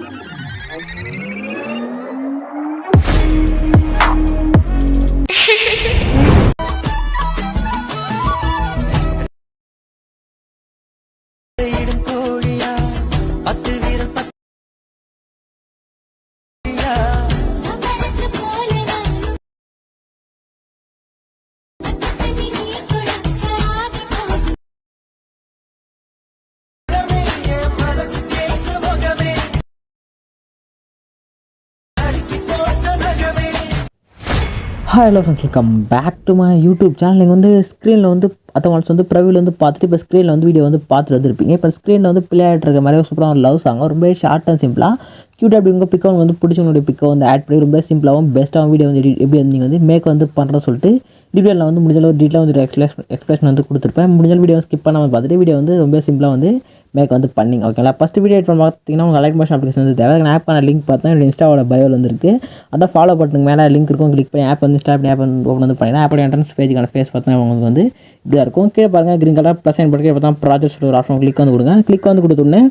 Música hello friends welcome back to my YouTube channel நீங்கள் வந்து ஸ்க்ரீனில் வந்து அத்தவன்ஸ் வந்து ப்ரவியில் வந்து பார்த்துட்டு இப்போ ஸ்க்ரீனில் வந்து வீடியோ வந்து பார்த்துட்டு வந்திருப்பீங்க. இப்போ ஸ்க்ரீனில் வந்து பிளே ஆகிட்டு இருக்க மாதிரி சூப்பராக ஒரு லவ் சாங் ரொம்ப ஷார்ட் அண்ட் சிம்பிளாக க்யூட் அப்படி உங்கள் பிக்கை வந்து பிடிச்சவங்களுடைய பிக்கை வந்து ஆட் பண்ணி ரொம்ப சிம்பிளாகவும் பெஸ்ட்டாகவும் வீடியோ வந்து எப்படி வந்து நீங்கள் வந்து மேக் வந்து பண்ணுறேன்னு சொல்லிட்டு டீட்டெயிலில் வந்து முடிஞ்சளவு டீட்டெயிலாக வந்து எக்ஸ்பிளேஷன் எக்ஸ்பிளேஷன் வந்து கொடுத்துருப்பேன். முடிஞ்ச வீடியோ ஸ்கிப் பண்ணாமல் பார்த்துட்டு வீடியோ வந்து ரொம்ப சிம்பிளாக வந்து மேக் வந்து பண்ணிங்க. ஓகேங்களா ஃபஸ்ட் வீடியோ எடிட் பண்ண பார்த்தீங்கன்னா உங்கள் லைட் மோஷன் அப்ளிகேஷன் வந்து தேவை. நான் ஆப் லிங்க் பார்த்தா என்னோட இன்ஸ்டாவோட பயோவில் வந்துருக்கு. அதான் ஃபாலோ பண்ணுங்க. மேலே லிங்க் இருக்கும். கிளிக் பண்ணி ஆப் வந்து இன்ஸ்டா அப்படி ஆப் வந்து ஓப்பன் வந்து பண்ணிங்கன்னா ஆப்போட என்ட்ரன்ஸ் பேஜுக்கான ஃபேஸ் பார்த்தா உங்களுக்கு வந்து இப்படியா இருக்கும். கீழே பாருங்கள் க்ரீன் கலர் ப்ளஸ் சைன் பட்டு பார்த்தா ப்ராஜெக்ட் ஒரு ஆப்ஷன் கிளிக் வந்து கொடுங்க. கிளிக் வந்து கொடுத்தோடனே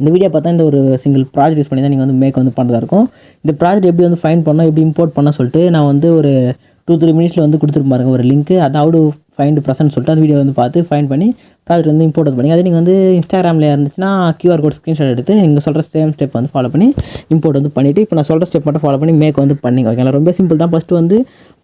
இந்த வீடியோ பார்த்தா இந்த ஒரு சிங்கிள் ப்ராஜெக்ட் யூஸ் பண்ணி தான் நீங்கள் வந்து மேக் வந்து பண்ணுறதா இருக்கும். இந்த ப்ராஜெக்ட் எப்படி வந்து ஃபைன் பண்ணோம் எப்படி இம்போர்ட் பண்ண சொல்லிட்டு நான் வந்து ஒரு டூ த்ரீ மினிட்ஸில் வந்து கொடுத்துருப்பேன் பாருங்கள் ஒரு லிங்க் அதாவது ஃபைண்ட் ப்ரெசன்ட் சொல்லிட்டு அந்த வீடியோ வந்து பார்த்து ஃபைன் பண்ணி ப்ராஜெக்ட் வந்து இம்போர்ட் பண்ணி அதே நீங்கள் வந்து இன்ஸ்டாகிராமில் இருந்துச்சுன்னா கியூஆர் கோட் ஸ்க்ரீன்ஷாட் எடுத்து நீங்கள் சொல்கிற சேம் ஸ்டெப் வந்து ஃபாலோ பண்ணி இம்போர்ட் வந்து பண்ணிவிட்டு இப்போ நான் சொல்கிற ஸ்டெப் மட்டும் ஃபாலோ பண்ணி மேக் வந்து பண்ணிங்க ஓகேங்களா? ரொம்ப சிம்பிள் தான். ஃபஸ்ட்டு வந்து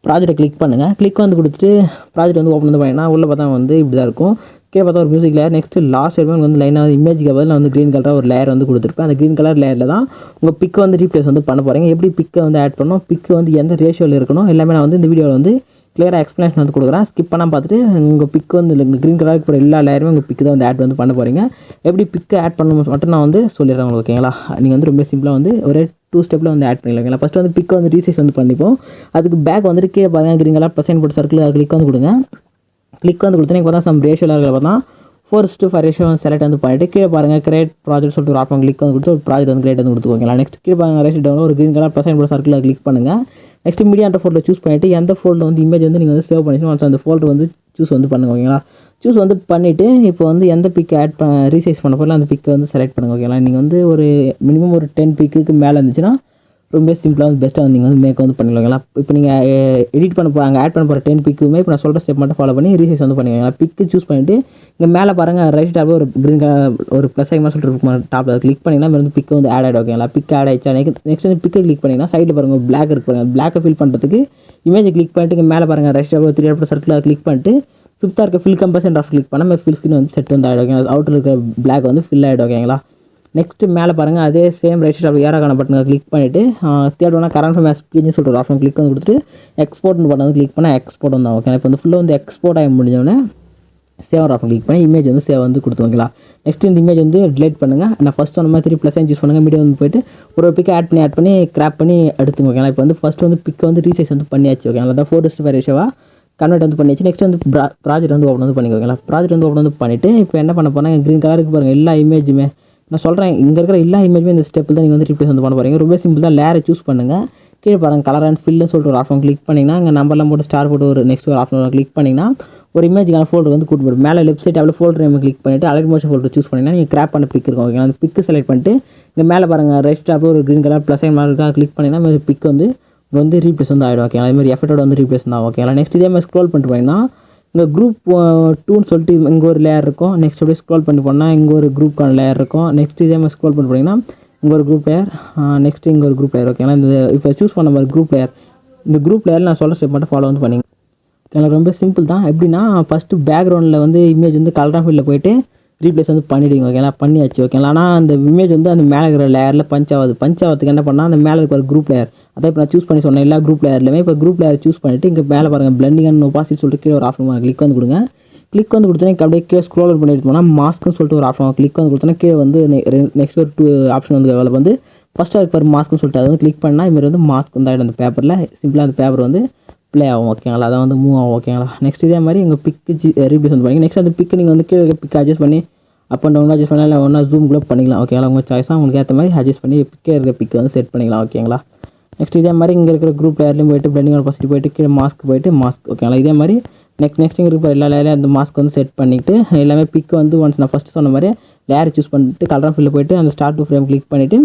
ப்ராஜெக்ட்டை கிளிக் பண்ணுங்கள் கிளிக் வந்து கொடுத்துட்டு ப்ராஜெக்ட் வந்து ஓப்பன் வந்து பண்ணிங்கன்னா உள்ளே பார்த்தா வந்து இப்படி தான் இருக்கும். கே பார்த்தா ஒரு மியூசிக் லேயர் நெக்ஸ்ட் லாஸ்ட் எடுத்து வந்து லைனாக வந்து இமேஜுக்கு பதில் வந்து க்ரீன் கலராக ஒரு லேயர் வந்து கொடுத்துருப்பேன். அந்த க்ரீன் கலர் லேயரில் தான் உங்கள் பிக்கை வந்து ரீப்ளேஸ் வந்து பண்ண போகிறீங்க எப்படி பிக்கை வந்து ஆட் பண்ணணும்? பிக்கு வந்து எந்த ரேஷியோவில் இருக்கணும்? எல்லாமே நான் வந்து இந்த வீடியோவில் வந்து கிளியராக எக்ஸ்ப்ளனேஷன் வந்து கொடுக்குறேன். ஸ்கிப் பண்ணால் பார்த்துட்டு உங்கள் பிக் வந்து இல்லை க்ரீன் கலருக்கு போகிற எல்லா லேயருமே உங்கள் பிக்கு தான் வந்து ஆட் வந்து பண்ண போகிறீங்க எப்படி பிக்கை ஆட் பண்ணணும் மட்டும் நான் வந்து சொல்லிடுறேன் உங்களுக்கு ஓகேங்களா நீங்கள் வந்து ரொம்ப சிம்பிளாக வந்து ஒரே டூ ஸ்டெப்பில் வந்து ஆட் பண்ணிக்கலாம் ஃபஸ்ட்டு வந்து பிக்கை வந்து ரீசைஸ் வந்து பண்ணிப்போம். அதுக்கு பேக் வந்துட்டு கீழே பாருங்கள் க்ரீன் கலர் ப்ளஸ் போட்டு சர்க்கிள் கிளிக் வந்து கொடுங்க. கிளிக் வந்து கொடுத்தோன்னா இப்போ தான் சம் ரேஷியோவில் இருக்கிற பார்த்தா four to five ratio select வந்து பண்ணிட்டு கீழே பாருங்கள் கிரேட் ப்ராஜெக்ட் சொல்லிட்டு ஒரு ஆப்ஷன் கிளிக் வந்து கொடுத்து ஒரு ப்ராஜெக்ட் வந்து கிரேட் வந்து கொடுத்துக்கோங்களா நெக்ஸ்ட் கீழே பாருங்க ரேஷியோ டவுன் ஒரு க்ரீன் கலர் ப்ளஸ் போட்டு கிளிக் பண்ணுங்கள் நெக்ஸ்ட் மீடியா அந்த ஃபோல்டர் சூஸ் பண்ணிவிட்டு எந்த ஃபோல்டர் வந்து இமேஜ் வந்து நீங்கள் வந்து சேவ் பண்ணி அந்த ஃபோல்டர் வந்து சூஸ் வந்து பண்ணுங்க ஓகேங்களா சூஸ் வந்து பண்ணிவிட்டு இப்போ வந்து எந்த பிக் ஆட் ப ரீசைஸ் பண்ண போல அந்த பிக்கை வந்து செலக்ட் பண்ணுங்க ஓகேங்களா நீங்கள் வந்து ஒரு மினிமம் ஒரு டென் பிக்குக்கு மேலே இருந்துச்சுன்னா ரொம்ப சிம்பிளாக வந்து பெஸ்ட்டாக வந்து நீங்கள் வந்து மேக் வந்து பண்ணிக்கலாங்களா? இப்போ நீங்கள் எடிட் பண்ண போகிறாங்க ஆட் பண்ண போகிற டென் பிக்குமே இப்போ நான் சொல்கிற ஸ்டெப் மட்டும் ஃபாலோ பண்ணி ரீசைஸ் வந்து பண்ணிக்கோங்களா பிக்கு சூஸ் பண்ணிவிட்டு இங்கே மேலே பாருங்கள் ரைட் டாப்பில் ஒரு க்ரீன் கலர் ஒரு ப்ளஸ் ஐமா சொல்லிட்டு இருக்கும் டாப்பில் கிளிக் பண்ணிங்கன்னா வந்து பிக்கு வந்து ஆட் ஆகிடும் ஓகேங்களா பிக் ஆட் ஆகிடுச்சா நெக்ஸ்ட் நெக்ஸ்ட் வந்து பிக்கை கிளிக் பண்ணிங்கன்னா சைடில் பாருங்கள் பிளாக் இருக்கு பாருங்கள் பிளாக்கை ஃபில் பண்ணுறதுக்கு இமேஜை கிளிக் பண்ணிட்டு இங்கே மேலே பாருங்கள் ரைட் டாப்பில் த்ரீ டாப்பில் சர்க்கிளாக கிளிக் பண்ணிட்டு ஃபிஃப்த்தாக இருக்க ஃபில் கம்பர்சன் ஆஃப் கிளிக் பண்ணால் ஃபில் ஸ்கின் வந்து செட் வந்து ஆகிடும் ஓகேங்களா அவுட்டில் இருக்க பிளாக் வந்து ஃபில் ஆகிடும் ஓகேங்களா நெக்ஸ்ட்டு மேலே பாருங்கள் அதே சேம் ரைட் சைட் ஏராக்கான பட்டனை கிளிக் பண்ணிவிட்டு தேர்ட் ஒன்றா கரண்ட் ஃபார்ம் எஸ்பிஜின்னு சொல்லிட்டு ஒரு ஆப்ஷன் கிளிக் வந்து கொடுத்துட்டு எக்ஸ்போர்ட்னு பட்டன் வந்து கிளிக் பண்ணால் எக்ஸ்போர்ட் வந்தால் ஓகே இப்போ வந்து ஃபுல்லாக வந்து எக்ஸ்போர்ட் ஆகி முடிஞ்சோடனே சேவ் ஆப்ஷன் கிளிக் பண்ணி இமேஜ் வந்து சேவ் வந்து கொடுத்துருவீங்களா நெக்ஸ்ட் இந்த இமேஜ் வந்து டிலேட் பண்ணுங்கள் நான் ஃபஸ்ட் சொன்ன மாதிரி த்ரீ ப்ளஸ் சூஸ் பண்ணுங்கள் மீடியம் வந்து போயிட்டு ஒரு பிக்கை ஆட் பண்ணி ஆட் பண்ணி கிராப் பண்ணி எடுத்துங்க ஓகேங்களா இப்போ வந்து ஃபஸ்ட் வந்து பிக்கை வந்து ரீசைஸ் வந்து பண்ணியாச்சு ஓகே அதான் ஃபோர் ஃபைவ் ரேஷோவாக கன்வெர்ட் வந்து பண்ணிச்சு நெக்ஸ்ட் வந்து ப்ராஜெக்ட் வந்து ஓப்பன் வந்து பண்ணிக்கோங்களா ப்ராஜெக்ட் வந்து ஓப்பன் வந்து பண்ணிவிட்டு இப்போ என்ன பண்ண போனால் க்ரீன் கலருக்கு பாருங்கள் எல்லா இமேஜுமே நான் சொல்கிறேன் இங்கே இருக்கிற எல்லா இமேஜுமே இந்த ஸ்டெப்பில் தான் நீங்கள் வந்து ரீப்ளேஸ் வந்து பண்ண போகிறீங்க ரொம்ப சிம்பிள் தான் லேரை சூஸ் பண்ணுங்கள் கீழே பாருங்கள் கலர் அண்ட் ஃபில்னு சொல்லிட்டு ஒரு ஆப்ஷன் கிளிக் பண்ணிங்கன்னா அங்கே நம்பர்லாம் போட்டு ஸ்டார் போட்டு ஒரு நெக்ஸ்ட் ஒரு ஆப்ஷன் கிளிக் பண்ணிங்கன்னா ஒரு இமேஜுக்கான ஃபோல்டர் வந்து கூட்டு போடும் மேலே லெஃப்ட் சைட் அப்படியே ஃபோல்டர் நம்ம கிளிக் பண்ணிவிட்டு அலர்ட் மோஷன் ஃபோல்டர் சூஸ் பண்ணிங்கன்னா நீங்கள் கிராப் பண்ண பிக் இருக்கும் ஓகேங்களா அந்த பிக்கு செலக்ட் பண்ணிட்டு இங்கே மேலே பாருங்கள் ரைட் டாப்பில் ஒரு க்ரீன் கலர் ப்ளஸ் சைன் மாதிரி கிளிக் பண்ணிங்கன்னா பிக் வந்து வந்து ரீப்ளேஸ் வந்து ஆகிடும் ஓகே அதே மாதிரி எஃபர்ட்டோட வந்து ரீப்ளேஸ் தான் ஓகேங்களா நெக்ஸ்ட் இதே மாதிரி ஸ்க்ரோல் பண்ணிட்டு போனீங்கன்னா இங்கே குரூப் டூன்னு சொல்லிட்டு இங்கே ஒரு லேயர் இருக்கும். நெக்ஸ்ட் அப்படியே ஸ்க்ரோல் பண்ணி போனால் இங்கே ஒரு குரூப்க்கான லேயர் இருக்கும். நெக்ஸ்ட் இதே மாதிரி ஸ்க்ரோல் பண்ணி போனீங்கன்னா இங்கே ஒரு குரூப் லேயர் நெக்ஸ்ட் இங்கே ஒரு குரூப் லேயர் ஓகேங்களா இந்த இப்போ சூஸ் பண்ண மாதிரி குரூப் லேயர் இந்த குரூப் லேயர் நான் சொல்ல ஸ்டெப் மட்டும் ஃபாலோ வந்து பண்ணிங்க. எனக்கு ரொம்ப சிம்பிள் தான். எப்படின்னா ஃபஸ்ட்டு பேக்ரவுண்டில் வந்து இமேஜ் வந்து கலர் ஃபீல்டில் போயிட்டு ரீப்ளேஸ் வந்து பண்ணிவிடுங்க ஓகேங்களா பண்ணியாச்சு ஓகேங்களா ஆனால் அந்த இமேஜ் வந்து அந்த மேலே இருக்கிற லேயரில் பஞ்ச் ஆகுது. பஞ்ச் ஆகிறதுக்கு என்ன பண்ணால் அந்த மேலே இருக்கிற குரூப் லேயர் அதை இப்போ நான் சூஸ் பண்ணி சொன்னேன் எல்லா குரூப் லேயர்லையுமே இப்போ குரூப் லேயர் சூஸ் பண்ணிவிட்டு இங்கே மேலே பாருங்கள் பிளண்டிங் அண்ட் ஒப்பாசிட்டி சொல்லிட்டு கீழே ஒரு ஆப்ஷன் கிளிக் வந்து கொடுங்க. கிளிக் வந்து கொடுத்தோன்னே அப்படியே கீழே ஸ்க்ரோல் பண்ணிட்டு போனால் மாஸ்க்னு சொல்லிட்டு ஒரு ஆப்ஷன் கிளிக் வந்து கொடுத்தோன்னா கீழே வந்து நெக்ஸ்ட் ஒரு டூ ஆப்ஷன் வந்து அதில் வந்து ஃபஸ்ட்டாக இருப்பார் மாஸ்க்னு சொல்லிட்டு. அதை வந்து கிளிக் பண்ணால் இதுமாரி வந்து மாஸ்க் வந்து ஆகிடும் அந்த பேப்பரில் சிம்பிளாக அந்த பேப்பர் வந்து ப்ளே ஆகும் ஓகேங்களா அதை வந்து மூவ் ஆகும் ஓகேங்களா நெக்ஸ்ட் இதே மாதிரி உங்கள் பிக்கு ஜி ரீப்ளேஸ் வந்து பண்ணி நெக்ஸ்ட் அந்த பிக்கு நீங்கள் வந்து கீழே பிக் அட்ஜஸ்ட் பண்ணி அப் அண்ட் டவுன் அட்ஜஸ்ட் பண்ணலாம் இல்லை ஒன்றா ஜூம் கூட பண்ணிக்கலாம். ஓகேங்களா உங்கள் சாய்ஸாக உங்களுக்கு ஏற்ற மாதிரி அட்ஜஸ்ட் பண்ணி பிக்கே இருக்கிற பிக்கை வந்து செட் பண்ணிக்கலாம். ஓகேங்களா நெக்ஸ்ட் இதே மாதிரி இங்கே இருக்கிற குரூப் லேயர்லையும் போயிட்டு பிளண்டிங் ஃபஸ்ட்டு போயிட்டு கீழே மாஸ்க் போயிட்டு மாஸ்க் ஓகேங்களா இதே மாதிரி நெக்ஸ்ட் நெக்ஸ்ட் இங்கே இருக்கிற எல்லா லேயர்லையும் அந்த மாஸ்க் வந்து செட் பண்ணிவிட்டு எல்லாமே பிக் வந்து ஒன்ஸ் நான் ஃபஸ்ட்டு சொன்ன மாதிரி லேயர் சூஸ் பண்ணிட்டு கலர் ஃபில்ல போயிட்டு அந்த ஸ்டார்ட் டு ஃப்ரேம் கிளிக் பண்ணிவிட்டு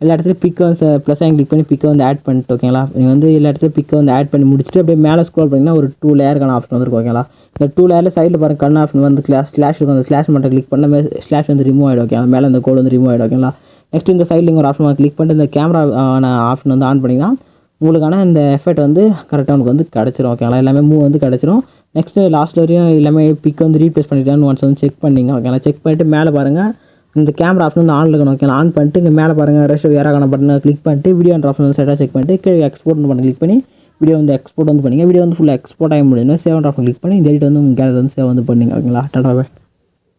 எல்லா இடத்துலையும் பிக்கை வந்து ப்ளஸ் ஆகி கிளிக் பண்ணி பிக்கை வந்து ஆட் பண்ணிட்டு ஓகேங்களா நீங்கள் வந்து எல்லா இடத்துலையும் பிக்கை வந்து ஆட் பண்ணி முடிச்சுட்டு அப்படியே மேலே ஸ்க்ரோல் பண்ணிங்கன்னா ஒரு டூ லேயருக்கான ஆப்ஷன் வந்துருக்கும் ஓகேங்களா இந்த டூ லேயரில் சைடில் பாருங்க கண் ஆப்ஷன் வந்து கிளாஸ் ஸ்லாஷ் இருக்கும் அந்த ஸ்லாஷ் மட்டும் கிளிக் பண்ண ஸ்லாஷ் வந்து ரிமூவ் ஆகிடும் ஓகே மேலே அந்த கோடு வந்து ரிமூவ் ஆகிடும் ஓகேங்களா நெக்ஸ்ட் இந்த சைடில் ஒரு ஆப்ஷன் கிளிக் பண்ணிட்டு இந்த கேமரா ஆப்ஷன் வந்து ஆன் பண்ணிங்கன்னா உங்களுக்கான இந்த எஃபெக்ட் வந்து கரெக்டாக உங்களுக்கு வந்து கிடச்சிரும் ஓகேங்களா எல்லாமே மூவ் வந்து கிடச்சிரும். நெக்ஸ்ட்டு லாஸ்ட் வரையும் எல்லாமே பிக் வந்து ரீப்ளேஸ் பண்ணிட்டான்னு ஒன்ஸ் வந்து செக் பண்ணிங்க ஓகேங்களா செக் பண்ணிட்டு மேலே பாருங்கள் இந்த கேமரா ஆப்ஷன் வந்து ஆனில் இருக்கணும் ஓகேங்களா ஆன் பண்ணிட்டு இங்கே மேலே பாருங்கள் ரெஷ் ஏறாக்கான பட்டனை கிளிக் பண்ணிட்டு வீடியோ ஆப்ஷன் வந்து செட்டாக செக் பண்ணிட்டு கீழே எக்ஸ்போர்ட் பண்ணி கிளிக் பண்ணி வீடியோ வந்து எக்ஸ்போர்ட் வந்து பண்ணிங்க. வீடியோ வந்து ஃபுல்லாக எக்ஸ்போர்ட் ஆகி முடியும் சேவ் ஆஃப் கிளிக் பண்ணி இந்த எடிட் வந்து உங்கள் கேலரி வந்து சேவ் வந்து பண்ணிங்க ஓகேங்களா டாடா.